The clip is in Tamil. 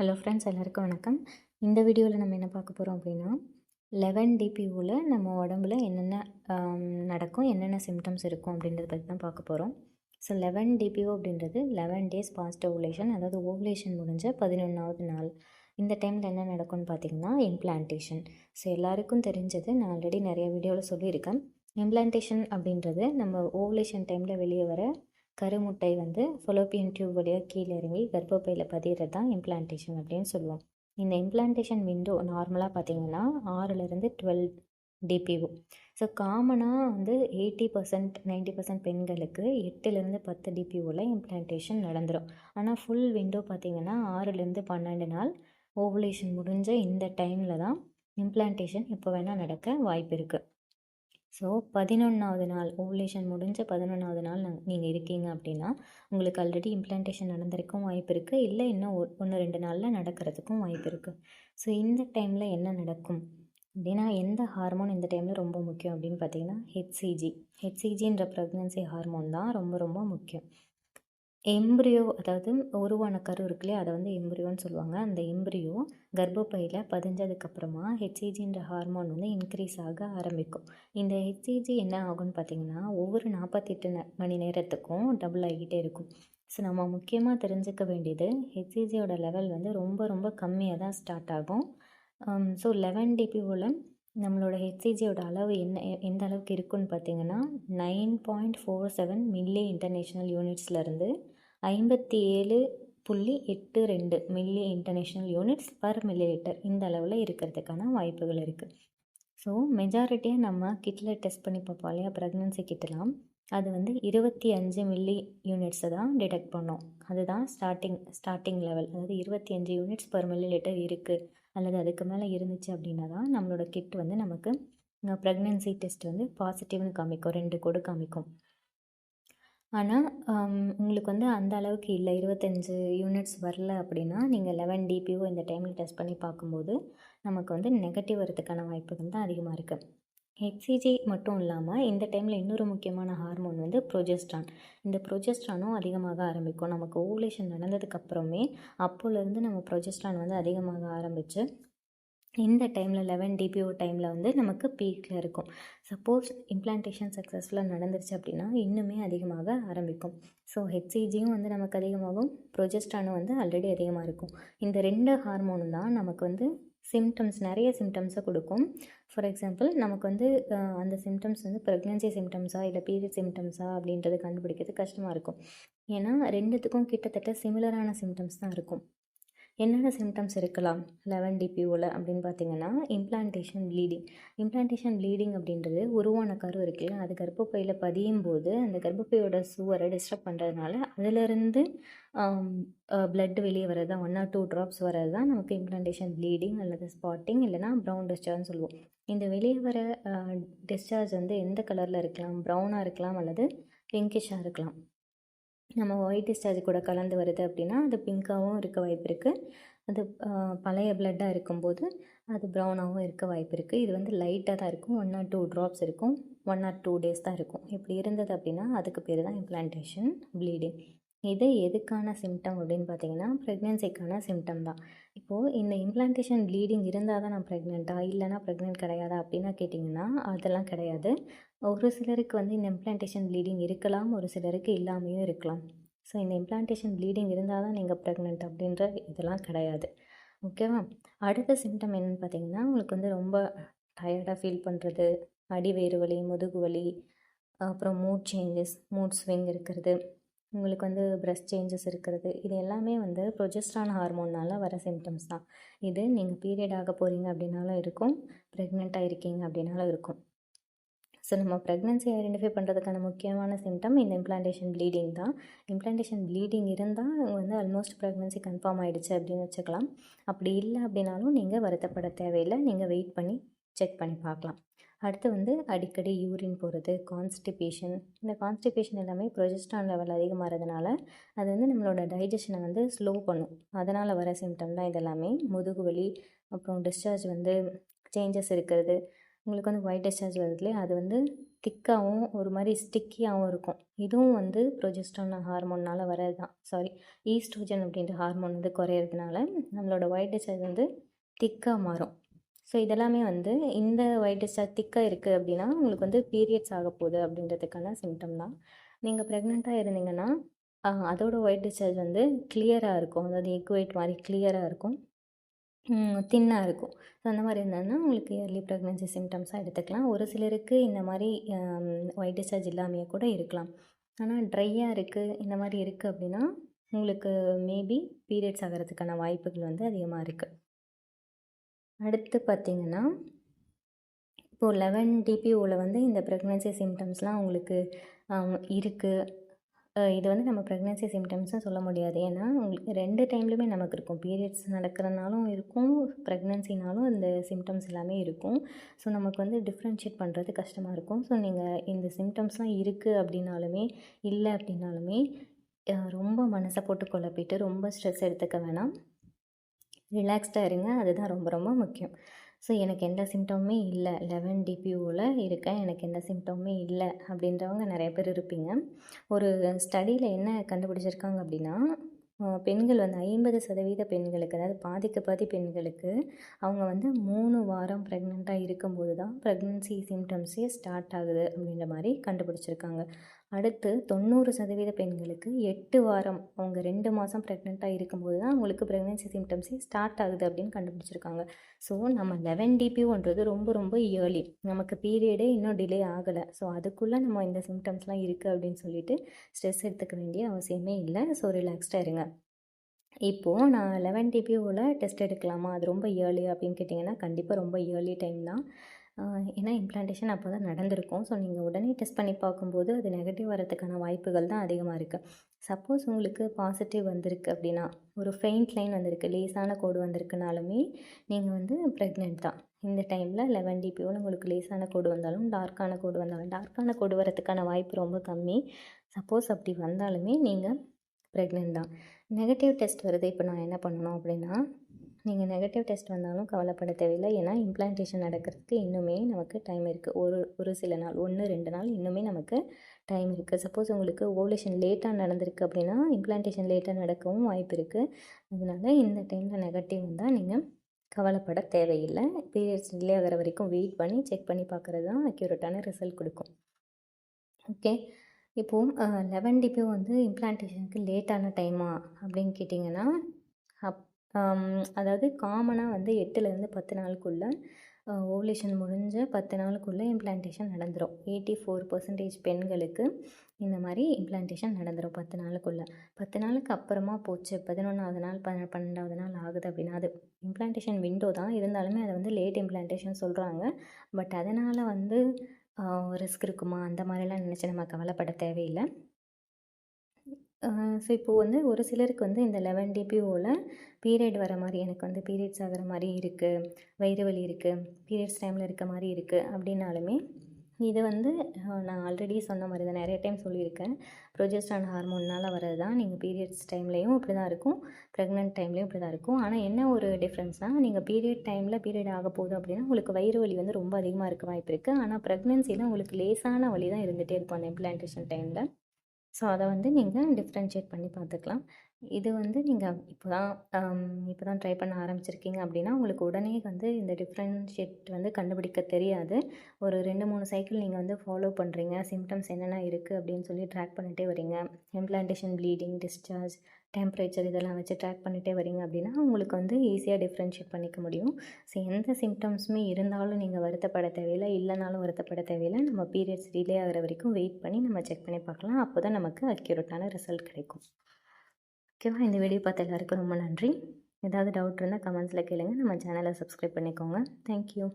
ஹலோ ஃப்ரெண்ட்ஸ் எல்லாருக்கும் வணக்கம். இந்த வீடியோவில் நம்ம என்ன பார்க்க போகிறோம் அப்படின்னா லெவன் டிபிஓவில் நம்ம உடம்புல என்னென்ன நடக்கும் என்னென்ன சிம்டம்ஸ் இருக்கும் அப்படின்றத பற்றி தான் பார்க்க போகிறோம் ஸோ லெவன் டிபிஓ அப்படின்றது லெவன் டேஸ் பாஸ்ட் ஓவுலேஷன் அதாவது ஓவுலேஷன் முடிஞ்ச பதினொன்றாவது நாள். இந்த டைமில் என்ன நடக்கும்னு பார்த்தீங்கன்னா இம்ப்ளான்டேஷன் ஸோ எல்லாருக்கும் தெரிஞ்சது நான் ஆல்ரெடி நிறைய வீடியோவில் சொல்லியிருக்கேன். இம்ப்ளான்டேஷன் அப்படின்றது நம்ம ஓவுலேஷன் டைமில் வெளியே வர கருமுட்டை வந்து ஃபொலோப்பியன் டியூப் வழியாக கீழே இறங்கி கர்ப்பப்பையில் பதிகிறது தான் இம்ப்ளான்டேஷன் அப்படின்னு சொல்லுவோம். இந்த இம்ப்ளான்டேஷன் விண்டோ நார்மலாக பார்த்தீங்கன்னா ஆறுலேருந்து டுவெல் டிபிஓ ஸோ காமனாக வந்து எயிட்டி பர்சன்ட் நைன்டி பர்சன்ட் பெண்களுக்கு எட்டுலேருந்து பத்து டிபிஓவில் இம்ப்ளான்டேஷன் நடந்துடும் ஆனால் ஃபுல் விண்டோ பார்த்தீங்கன்னா ஆறுலேருந்து பன்னெண்டு நாள் ஓவுலேஷன் முடிஞ்ச இந்த டைமில் தான் இம்ப்ளான்டேஷன் எப்போ வேணால் நடக்க வாய்ப்பு இருக்குது ஸோ பதினொன்றாவது நாள் ஓவலேஷன் முடிஞ்ச பதினொன்றாவது நாள் நாங்கள் நீங்கள் இருக்கீங்க அப்படின்னா உங்களுக்கு ஆல்ரெடி இம்ப்ளான்டேஷன் நடந்திருக்கும் வாய்ப்பு இருக்குது இல்லை இன்னும் ஒன்று ரெண்டு நாளில் நடக்கிறதுக்கும் வாய்ப்பு இருக்குது ஸோ இந்த டைமில் என்ன நடக்கும்? அப்படின்னா எந்த ஹார்மோன் இந்த டைமில் ரொம்ப முக்கியம் அப்படின்னு பார்த்தீங்கன்னா ஹெச்சிஜி ஹெச்சிஜின்ற ப்ரெக்னன்சி ஹார்மோன் தான் ரொம்ப ரொம்ப முக்கியம். எம்ப்ரியோ அதாவது உருவான கரு இருக்கு இல்லையா? அதை வந்து எம்ப்ரியோன்னு சொல்லுவாங்க. அந்த எம்ப்ரியோ கர்ப்பப்பையில் பதிஞ்சதுக்கப்புறமா ஹெச்ஏஜின்ற ஹார்மோன் வந்து இன்க்ரீஸ் ஆக ஆரம்பிக்கும். இந்த ஹெச்ஏஜி என்ன ஆகும்னு பார்த்தீங்கன்னா ஒவ்வொரு நாற்பத்தெட்டு ந மணி நேரத்துக்கும் டபுள் ஆகிட்டே இருக்கும். ஸோ நம்ம முக்கியமாக தெரிஞ்சுக்க வேண்டியது ஹெச்ஏஜியோட லெவல் வந்து ரொம்ப ரொம்ப கம்மியாக தான் ஸ்டார்ட் ஆகும். ஸோ லெவன் டிபிஓவில் நம்மளோட ஹெச்சிஜியோட அளவு என்ன எ- எந்த அளவுக்கு இருக்குன்னு பார்த்தீங்கன்னா nine point four seven milli international யூனிட்ஸ்லேருந்து ஐம்பத்தி ஏழு புள்ளி எட்டு ரெண்டு milli international units per millilitre இந்த அளவில் இருக்கிறதுக்கான வாய்ப்புகள் இருக்குது ஸோ மெஜாரிட்டியாக நம்ம கிட்டில் டெஸ்ட் பண்ணி பார்ப்போம் இல்லையா? ப்ரெக்னென்சி கிட்டலாம் அது வந்து இருபத்தி அஞ்சு மில்லி யூனிட்ஸை தான் டிடெக்ட் பண்ணோம். அதுதான் ஸ்டார்டிங் ஸ்டார்டிங் லெவல் அதாவது இருபத்தி அஞ்சு யூனிட்ஸ் பர் மில்லி லிட்டர் இருக்குது அல்லது அதுக்கு மேலே இருந்துச்சு அப்படின்னா தான் நம்மளோட கிட் வந்து நமக்கு ப்ரெக்னென்சி டெஸ்ட் வந்து பாசிட்டிவ்னு காமிக்கும். ரெண்டு கூட காமிக்கும். ஆனால் உங்களுக்கு வந்து அந்த அளவுக்கு இல்லை. இருபத்தஞ்சு யூனிட்ஸ் வரல அப்படின்னா நீங்கள் லெவன் டிபிஓ இந்த டைமில் டெஸ்ட் பண்ணி பார்க்கும்போது நமக்கு வந்து நெகட்டிவ் வரதுக்கான வாய்ப்புகள் தான் அதிகமாக இருக்குது ஹெச்சிஜி மட்டும் இல்லாமல் இந்த டைமில் இன்னொரு முக்கியமான ஹார்மோன் வந்து ப்ரொஜெஸ்ட்ரான் இந்த ப்ரொஜெஸ்ட்ரானும் அதிகமாக ஆரம்பிக்கும். நமக்கு ஓவுலேஷன் நடந்ததுக்கப்புறமே அப்போலேருந்து நம்ம ப்ரொஜெஸ்ட்ரான் வந்து அதிகமாக ஆரம்பித்து இந்த டைமில் லெவன் டிபிஓ டைமில் வந்து நமக்கு பீக்கில் இருக்கும். சப்போஸ் இம்ப்ளான்டேஷன் சக்ஸஸ்ஃபுல்லாக நடந்துருச்சு அப்படின்னா இன்னுமே அதிகமாக ஆரம்பிக்கும். ஸோ ஹெச்சிஜியும் வந்து நமக்கு அதிகமாகும். ப்ரொஜெஸ்டானும் வந்து ஆல்ரெடி அதிகமாக இருக்கும். இந்த ரெண்டு ஹார்மோனும் தான் நமக்கு வந்து சிம்டம்ஸ் நிறைய சிம்டம்ஸை கொடுக்கும். ஃபார் எக்ஸாம்பிள் நமக்கு வந்து அந்த சிம்டம்ஸ் வந்து ப்ரெக்னென்சி சிம்டம்ஸா இல்லை பீரியட் சிம்டம்ஸா அப்படின்றது கண்டுபிடிக்கிறது கஷ்டமாக இருக்கும். ஏன்னா ரெண்டுத்துக்கும் கிட்டத்தட்ட சிமிலரான சிம்டம்ஸ் தான் இருக்கும். என்னென்ன சிம்டம்ஸ் இருக்கலாம்? லெவன் டிபிஓவில் அப்படின்னு பார்த்தீங்கன்னா இம்ப்ளான்டேஷன் ப்ளீடிங் இம்ப்ளான்டேஷன் ப்ளீடிங் அப்படின்றது உருவான கரு இருக்குல்ல அது கர்ப்பப்பையில் பதியும் போது அந்த கர்ப்பப்பையோட சுவரை டிஸ்டர்ப் பண்ணுறதுனால அதிலிருந்து பிளட் வெளியே வர்றது தான் ஒன் ஆர் டூ ட்ராப்ஸ் வர்றது தான் நமக்கு இம்ப்ளான்டேஷன் ப்ளீடிங் அல்லது ஸ்பாட்டிங் இல்லைனா ப்ரௌன் டிஸ்சார்ஜ்னு சொல்லுவோம். இந்த வெளியே வர டிஸ்சார்ஜ் வந்து எந்த கலரில் இருக்கலாம்? ப்ரௌனாக இருக்கலாம் அல்லது பிங்கிஷாக இருக்கலாம். நம்ம ஒயிட் டிஸ்சார்ஜ் கூட கலந்து வருது அப்படின்னா அது பிங்க்காகவும் இருக்க வாய்ப்பு இருக்குது அது பழைய பிளட்டாக இருக்கும்போது அது ப்ரௌனாகவும் இருக்க வாய்ப்பு இருக்குது இது வந்து லைட்டாக தான் இருக்கும். ஒன் ஆர் டூ ட்ராப்ஸ் இருக்கும். ஒன் ஆர் டூ டேஸ் தான் இருக்கும். இப்படி இருந்தது அப்படின்னா அதுக்கு பேர் தான் இம்ப்ளான்டேஷன் ப்ளீடிங் இது எதுக்கான சிம்டம் அப்படின்னு பார்த்தீங்கன்னா ப்ரெக்னென்சிக்கான சிம்டம் தான். இப்போது இந்த இம்ப்ளான்டேஷன் ப்ளீடிங் இருந்தால் தான் நான் ப்ரெக்னெண்ட்டா இல்லைனா ப்ரெக்னென்ட் கிடையாதா அப்படின்னா கேட்டிங்கன்னா அதெல்லாம் கிடையாது. ஒரு சிலருக்கு வந்து இந்த இம்ப்ளான்டேஷன் ப்ளீடிங் இருக்கலாம் ஒரு சிலருக்கு இல்லாமையும் இருக்கலாம். ஸோ இந்த இம்ப்ளான்டேஷன் ப்ளீடிங் இருந்தால் தான் நீங்கள் ப்ரெக்னென்ட் அப்படின்ற இதெல்லாம் கிடையாது. ஓகேவா அடுத்த சிம்டம் என்னென்னு பார்த்தீங்கன்னா உங்களுக்கு வந்து ரொம்ப டயர்டாக ஃபீல் பண்ணுறது அடி வயிறு வலி முதுகு வலி அப்புறம் மூட் சேஞ்சஸ் மூட் ஸ்விங் இருக்கிறது உங்களுக்கு வந்து பிரஸ்ட் சேஞ்சஸ் இருக்கிறது இது எல்லாமே வந்து ப்ரொஜெஸ்ட்ரான் ஹார்மோன்னால் வர சிம்டம்ஸ் தான். இது நீங்கள் பீரியட் ஆக போகிறீங்க அப்படின்னாலும் இருக்கும் ப்ரெக்னெண்ட்டாக இருக்கீங்க அப்படின்னாலும் இருக்கும். ஸோ நம்ம ப்ரெக்னென்சியை ஐடென்டிஃபை பண்ணுறதுக்கான முக்கியமான சிம்டம் இந்த இம்ப்ளான்டேஷன் ப்ளீடிங் தான். இம்ப்ளான்டேஷன் ப்ளீடிங் இருந்தால் வந்து ஆல்மோஸ்ட் ப்ரெக்னென்சி கன்ஃபார்ம் ஆகிடுச்சு அப்படின்னு வச்சுக்கலாம். அப்படி இல்லை அப்படின்னாலும் நீங்கள் வருத்தப்பட தேவையில்லை. நீங்கள் வெயிட் பண்ணி செக் பண்ணி பார்க்கலாம். அடுத்து வந்து அடிக்கடி யூரின் போகிறது கான்ஸ்டிபேஷன் இந்த கான்ஸ்டிபேஷன் எல்லாமே ப்ரொஜெஸ்ட்ரான் லெவல் அதிகமாகிறதுனால அது வந்து நம்மளோட டைஜஷனை வந்து ஸ்லோ பண்ணும். அதனால் வர சிம்டம் தான் இதெல்லாமே. முதுகு வலி அப்புறம் டிஸ்சார்ஜ் வந்து சேஞ்சஸ் இருக்கிறது. உங்களுக்கு வந்து ஒயிட் டிஸ்சார்ஜ் வருது அது வந்து திக்காகவும் ஒரு மாதிரி ஸ்டிக்கியாகவும் இருக்கும். இதுவும் வந்து ப்ரொஜெஸ்ட்ரான் ஹார்மோன்னால் வரது தான் சாரி ஈஸ்ட்ரோஜன் அப்படின்ற ஹார்மோன் வந்து குறையிறதுனால நம்மளோட ஒயிட் டிஸ்சார்ஜ் வந்து திக்காக மாறும். ஸோ இதெல்லாமே வந்து இந்த ஒயிட் டிஸ்சார்ஜ் திக்காக இருக்குது அப்படின்னா உங்களுக்கு வந்து பீரியட்ஸ் ஆக போகுது அப்படின்றதுக்கான சிம்டம் தான். நீங்கள் ப்ரெக்னெண்ட்டாக இருந்தீங்கன்னா அதோட ஒயிட் டிஸ்சார்ஜ் வந்து கிளியராக இருக்கும். அதாவது எக் மாதிரி கிளியராக இருக்கும். தின்னாக இருக்கும். ஸோ அந்த மாதிரி இருந்ததுன்னா உங்களுக்கு இயர்லி ப்ரெக்னென்சி சிம்டம்ஸாக எடுத்துக்கலாம். ஒரு சிலருக்கு இந்த மாதிரி ஒயிட் டிஸ்சார்ஜ் இல்லாமையே கூட இருக்கலாம். ஆனால் ட்ரையாக இருக்குது இந்த மாதிரி இருக்குது அப்படின்னா உங்களுக்கு மேபி பீரியட்ஸ் ஆகிறதுக்கான வாய்ப்புகள் வந்து அதிகமாக இருக்குது அடுத்து பார்த்திங்கன்னா இப்போது லெவன் டிபிஓவில் வந்து இந்த ப்ரெக்னென்சி சிம்டம்ஸ்லாம் உங்களுக்கு இருக்குது இது வந்து நம்ம ப்ரெக்னென்சி சிம்டம்ஸ்னு சொல்ல முடியாது. ஏன்னா உங்களுக்கு ரெண்டு டைம்லையுமே நமக்கு இருக்கும். பீரியட்ஸ் நடக்கிறனாலும் இருக்கும் ப்ரெக்னென்சினாலும் இந்த சிம்டம்ஸ் எல்லாமே இருக்கும். ஸோ நமக்கு வந்து டிஃப்ரென்ஷியேட் பண்ணுறது கஷ்டமாக இருக்கும். ஸோ நீங்கள் இந்த சிம்டம்ஸ்லாம் இருக்குது அப்படின்னாலுமே இல்லை அப்படின்னாலுமே ரொம்ப மனசை போட்டு குழப்பிட்டு ரொம்ப ஸ்ட்ரெஸ் எடுத்துக்க வேணாம். ரிலாக்ஸ்டாக இருங்க. அதுதான் ரொம்ப ரொம்ப முக்கியம். ஸோ எனக்கு எந்த சிம்டமுமே இல்லை. லெவன் டிபியூவில் இருக்கேன். எனக்கு எந்த சிம்டமுமே இல்லை அப்படின்றவங்க நிறைய பேர் இருப்பீங்க. ஒரு ஸ்டடியில் என்ன கண்டுபிடிச்சிருக்காங்க அப்படின்னா பெண்கள் வந்து ஐம்பது சதவீத பெண்களுக்கு அதாவது பாதிக்கு பாதி பெண்களுக்கு அவங்க வந்து மூணு வாரம் ப்ரெக்னெண்ட்டாக இருக்கும்போது தான் ப்ரெக்னென்சி சிம்டம்ஸே ஸ்டார்ட் ஆகுது அப்படின்ற மாதிரி கண்டுபிடிச்சிருக்காங்க. அடுத்து தொண்ணூறு சதவீத பெண்களுக்கு எட்டு வாரம் அவங்க ரெண்டு மாதம் ப்ரெக்னெண்ட்டாக இருக்கும்போது தான் அவங்களுக்கு ப்ரெக்னென்சி சிம்டம்ஸே ஸ்டார்ட் ஆகுது அப்படின்னு கண்டுபிடிச்சிருக்காங்க. ஸோ நம்ம லெவன் டிபியூன்றது ரொம்ப ரொம்ப இயர்லி நமக்கு பீரியடே இன்னும் டிலே ஆகலை. ஸோ அதுக்குள்ளே நம்ம இந்த சிம்டம்ஸ்லாம் இருக்குது அப்படின்னு சொல்லிட்டு ஸ்ட்ரெஸ் எடுத்துக்க வேண்டிய அவசியமே இல்லை. ஸோ ரிலாக்ஸ்டாக இருங்க. இப்போது நான் லெவன் டிபியூவில் டெஸ்ட் எடுக்கலாமா? அது ரொம்ப இயர்லி அப்படின்னு கேட்டிங்கன்னா கண்டிப்பாக ரொம்ப இயர்லி டைம் தான். ஏன்னா இம்ப்ளான்டேஷன் அப்போ தான் நடந்திருக்கும். ஸோ நீங்கள் உடனே டெஸ்ட் பண்ணி பார்க்கும்போது அது நெகட்டிவ் வரதுக்கான வாய்ப்புகள் தான் அதிகமாக இருக்குது சப்போஸ் உங்களுக்கு பாசிட்டிவ் வந்திருக்கு அப்படின்னா ஒரு ஃபெயிண்ட் லைன் வந்திருக்கு லேசான கோடு வந்திருக்குனாலுமே நீங்கள் வந்து ப்ரெக்னென்ட் தான். இந்த டைமில் லெவன் டிபிஓவில் உங்களுக்கு லேசான கோடு வந்தாலும் டார்க்கான கோடு வந்தாலும் டார்க்கான கோடு வரதுக்கான வாய்ப்பு ரொம்ப கம்மி. சப்போஸ் அப்படி வந்தாலுமே நீங்கள் ப்ரெக்னென்ட் தான். நெகட்டிவ் டெஸ்ட் வருது. இப்போ நான் என்ன பண்ணணும் அப்படின்னா நீங்கள் நெகட்டிவ் டெஸ்ட் வந்தாலும் கவலைப்பட தேவையில்லை. ஏன்னா இம்ப்ளான்டேஷன் நடக்கிறதுக்கு இன்னுமே நமக்கு டைம் இருக்குது ஒரு ஒரு சில நாள் ஒன்று ரெண்டு நாள் இன்னுமே நமக்கு டைம் இருக்குது சப்போஸ் உங்களுக்கு ஓவலேஷன் லேட்டாக நடந்திருக்கு அப்படின்னா இம்ப்ளான்டேஷன் லேட்டாக நடக்கவும் வாய்ப்பு இருக்குது அதனால் இந்த டைமில் நெகட்டிவ் வந்தால் நீங்கள் கவலைப்பட தேவையில்லை. பீரியட்ஸ் டிலே ஆகிற வரைக்கும் வெயிட் பண்ணி செக் பண்ணி பார்க்குறது தான் அக்யூரேட்டான ரிசல்ட் கொடுக்கும். ஓகே இப்போது லெவன் டிபி வந்து இம்ப்ளான்டேஷனுக்கு லேட்டான டைமா அப்படின்னு கேட்டிங்கன்னா அப் அதாவது காமனாக வந்து எட்டுலேருந்து பத்து நாளுக்குள்ளே ஓவலேஷன் முடிஞ்ச பத்து நாளுக்குள்ளே இம்ப்ளான்டேஷன் நடந்துடும் எயிட்டி ஃபோர் பர்சன்டேஜ் பெண்களுக்கு இந்த மாதிரி இம்ப்ளான்டேஷன் நடந்துடும் பத்து நாளுக்குள்ளே. பத்து நாளுக்கு அப்புறமா போச்சு பதினொன்றாவது நாள் ப பன்னெண்டாவது நாள் ஆகுது அப்படின்னா அது இம்ப்ளான்டேஷன் விண்டோ தான். இருந்தாலுமே அதை வந்து லேட் இம்ப்ளான்டேஷன் சொல்கிறாங்க பட் அதனால் வந்து ரிஸ்க் இருக்குமா? அந்த மாதிரிலாம் நினச்சி நம்ம கவலைப்பட தேவையில்லை. ஸோ இப்போது வந்து ஒரு சிலருக்கு வந்து இந்த லெவன் டிபிஓவில் பீரியட் வர மாதிரி எனக்கு வந்து பீரியட்ஸ் ஆகிற மாதிரி இருக்குது வயிறு வலி இருக்குது பீரியட்ஸ் டைமில் இருக்க மாதிரி இருக்குது அப்படின்னாலுமே இது வந்து நான் ஆல்ரெடி சொன்ன மாதிரி தான் நிறைய டைம் சொல்லியிருக்கேன். ப்ரொஜெஸ்டான் ஹார்மோன்னால் வர்றது தான் நீங்கள் பீரியட்ஸ் டைம்லேயும் இப்படி தான் இருக்கும் ப்ரெக்னென்ட் டைம்லேயும் இப்படி தான் இருக்கும். ஆனால் என்ன ஒரு டிஃப்ரென்ஸ்னால் நீங்கள் பீரியட் டைமில் பீரியட் ஆக போகுது அப்படின்னா உங்களுக்கு வயிறு வலி வந்து ரொம்ப அதிகமாக இருக்க வாய்ப்பு இருக்குது ஆனால் ப்ரெக்னென்சியில் உங்களுக்கு லேசான வலி தான் இருந்துகிட்டே இருக்கும் அந்த இம்ப்ளான்டேஷன் டைமில் ஸோ அதை வந்து நீங்கள் டிஃப்ரென்ஷியேட் பண்ணி பார்த்துக்கலாம். இது வந்து நீங்கள் இப்போ தான் இப்போ தான் ட்ரை பண்ண ஆரம்பிச்சிருக்கீங்க அப்படின்னா உங்களுக்கு உடனே வந்து இந்த டிஃப்ரென்ஷியேட் வந்து கண்டுபிடிக்க தெரியாது. ஒரு ரெண்டு மூணு சைக்கிள் நீங்கள் வந்து ஃபாலோ பண்ணுறீங்க சிம்டம்ஸ் என்னென்ன இருக்குது அப்படின்னு சொல்லி ட்ராக் பண்ணிகிட்டே வரீங்க. இம்ப்ளான்டேஷன் ப்ளீடிங் டிஸ்சார்ஜ் டெம்பரேச்சர் இதெல்லாம் வச்சு ட்ராக் பண்ணிகிட்டே வரீங்க அப்படின்னா உங்களுக்கு வந்து ஈஸியாக டிஃப்ரென்ஷியேட் பண்ணிக்க முடியும். ஸோ எந்த சிம்டம்ஸுமே இருந்தாலும் நீங்கள் வருத்தப்பட தேவையில்லை. இல்லைனாலும் வருத்தப்பட தேவையில்லை. நம்ம பீரியட்ஸ் டிலே ஆகிற வரைக்கும் வெயிட் பண்ணி நம்ம செக் பண்ணி பார்க்கலாம். அப்போ தான் நமக்கு அக்யூரேட்டான ரிசல்ட் கிடைக்கும். ஓகேவா இந்த வீடியோ பார்த்த எல்லாருக்கும் ரொம்ப நன்றி. ஏதாவது டவுட் இருந்தால் கமெண்ட்ஸில் கேளுங்கள் நம்ம சேனலை சப்ஸ்கிரைப் பண்ணிக்கோங்க. தேங்க்யூ